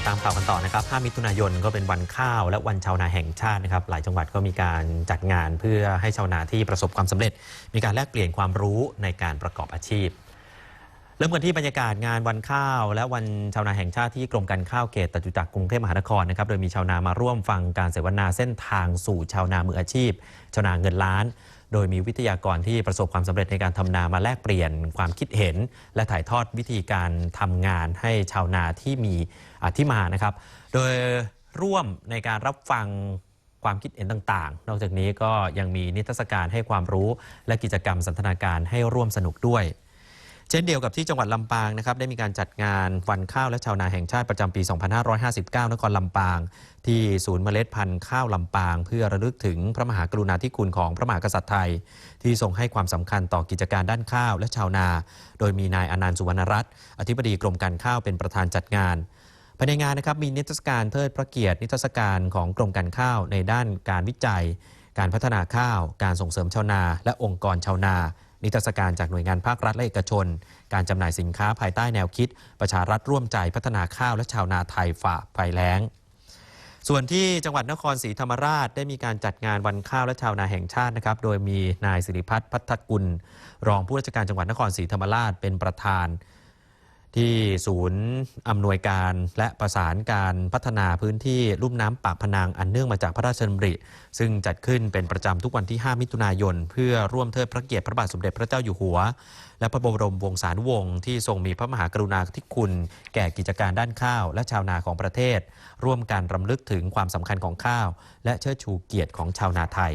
ติดตามข่าวกันต่อนะครับ 5 มิถุนายนก็เป็นวันข้าวและวันชาวนาแห่งชาตินะครับ หลายจังหวัดก็มีการจัดงานเพื่อให้ชาวนาที่ประสบความสำเร็จ มีการแลกเปลี่ยนความรู้ในการประกอบอาชีพ เริ่มกันที่บรรยากาศงานวันข้าว และวันชาวนาแห่งชาติที่กรมการข้าวเขตตจุจักรกรุงเทพมหานครนะครับโดยมีชาวนามาร่วมฟังการเสวนาเส้นทางสู่ชาวนามืออาชีพ ชาวนาเงินล้าน โดยมีวิทยากรที่ประสบความสำเร็จในการทำนามาแลกเปลี่ยนความคิดเห็น และถ่ายทอดวิธีการทำงานให้ชาวนาที่มีอ่าที่มานะครับ โดยร่วมในการรับฟังความคิดเห็นต่างๆ นอกจากนี้ก็ยังมีนิทรรศการให้ความรู้ และกิจกรรมสันทนาการให้ร่วมสนุกด้วย เช่นเดียวกับที่จังหวัดลำปางนะครับได้มีการจัดงานวันข้าวและชาวนาแห่งชาติประจำปี 2559 นครลำปาง ที่ศูนย์เมล็ดพันธุ์ข้าวลำปาง เพื่อระลึกถึงพระมหากรุณาธิคุณของพระมหากษัตริย์ไทย ที่ทรงให้ความสำคัญต่อกิจการด้านข้าวและชาวนา โดยมีนายอนันต์สุวรรณรัตน์อธิบดีกรมการข้าวเป็นประธานจัดงานภายในงานนะครับมีนิทรรศการเทิดพระเกียรตินิทรรศการของกรมการข้าวในด้านการวิจัย การพัฒนาข้าว การส่งเสริมชาวนา และองค์กรชาวนา นิทรรศการจากหน่วยงานภาครัฐและเอกชน การจำหน่ายสินค้าภายใต้แนวคิด ประชารัฐร่วมใจพัฒนาข้าวและชาวนาไทยฝ่าภัยแล้ง ส่วนที่จังหวัดนครศรีธรรมราชได้มีการจัดงานวันข้าวและชาวนาแห่งชาตินะครับ โดยมีนายสิริพัฒน์พัฒกุล รองผู้ราชการจังหวัดนครศรีธรรมราชเป็นประธาน ที่ศูนย์อำนวยการและประสานการพัฒนาพื้นที่ลุ่มน้ำปากพนังอันเนื่องมาจากพระราชดำริ ซึ่งจัดขึ้นเป็นประจำทุกวันที่ 5 มิถุนายน เพื่อร่วมเทิดพระเกียรติพระบาทสมเด็จพระเจ้าอยู่หัว และพระบรมวงศานุวงศ์ที่ทรงมีพระมหากรุณาธิคุณ แก่กิจการด้านข้าว และชาวนาของประเทศ ร่วมการรำลึกถึงความสำคัญของข้าว และเชิดชูเกียรติของชาวนาไทย